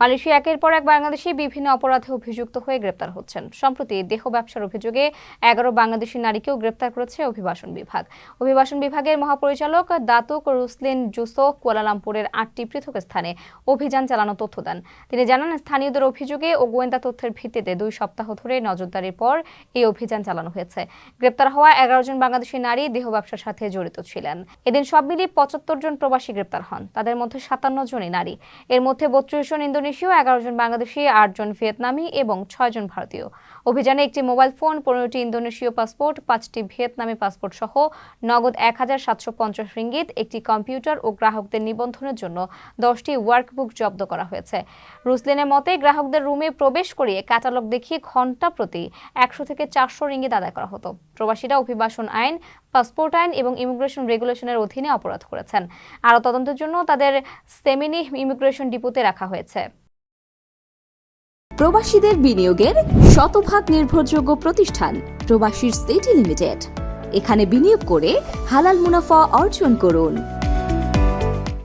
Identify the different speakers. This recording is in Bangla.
Speaker 1: মালয়েশিয়া একের পর এক বাংলাদেশি বিভিন্ন অপরাধে অভিযুক্ত হয়ে গ্রেপ্তার হচ্ছেন। সম্প্রতি দেহ ব্যবসার অভিযোগে এগারো বাংলাদেশি নারীকেও গ্রেপ্তার করেছে অভিবাসন বিভাগ। অভিবাসন বিভাগের মহাপরিচালক দাতুক রুসলিন জুসো কুয়ালালামপুরের আটটি পৃথক স্থানে অভিযান চালানো তথ্য দেন। তিনি জানান, স্থানীয়দের অভিযোগে ও গোয়েন্দা তথ্যের ভিত্তিতে দুই সপ্তাহ ধরে নজরদারির পর এই অভিযান চালানো হয়েছে। গ্রেপ্তার হওয়া এগারো জন বাংলাদেশি নারী দেহ ব্যবসার সাথে জড়িত ছিলেন। এদিন সব মিলিয়ে পঁচাত্তর জন প্রবাসী গ্রেপ্তার হন। তাদের মধ্যে সাতান্ন জনই নারী। এর মধ্যে বত্রিশ জন ইন্দোনেশীয় এগারো জন বাংলাদেশি, আট জন ভিয়েতনামি এবং ছয় জন ভারতীয়। অভিযানে একটি মোবাইল ফোন, পনেরোটি ইন্দোনেশীয় পাসপোর্ট, পাঁচটি ভিয়েতনামি পাসপোর্ট সহ নগদ এক হাজার সাতশো পঞ্চাশ রিঙ্গিত, একটি কম্পিউটার ও গ্রাহকদের নিবন্ধনের জন্য দশটি ওয়ার্কবুক জব্দ করা হয়েছে। রুসলিনের মতে, গ্রাহকদের রুমে প্রবেশ করিয়ে ক্যাটালগ দেখিয়ে ঘণ্টা প্রতি একশো থেকে চারশো রিঙ্গিত আদায় করা হতো। প্রবাসীরা অভিবাসন আইন, পাসপোর্ট আইন এবং ইমিগ্রেশন রেগুলেশনের অধীনে অপরাধ করেছেন। আরও তদন্তের জন্য তাদের সেমিনি ইমিগ্রেশন ডিপোতে রাখা হয়েছে।
Speaker 2: প্রবাসীদের বিনিয়োগের শতভাগ নির্ভরযোগ্য প্রতিষ্ঠান প্রবাসীর সিটি লিমিটেড। এখানে বিনিয়োগ করে হালাল মুনাফা অর্জন করুন।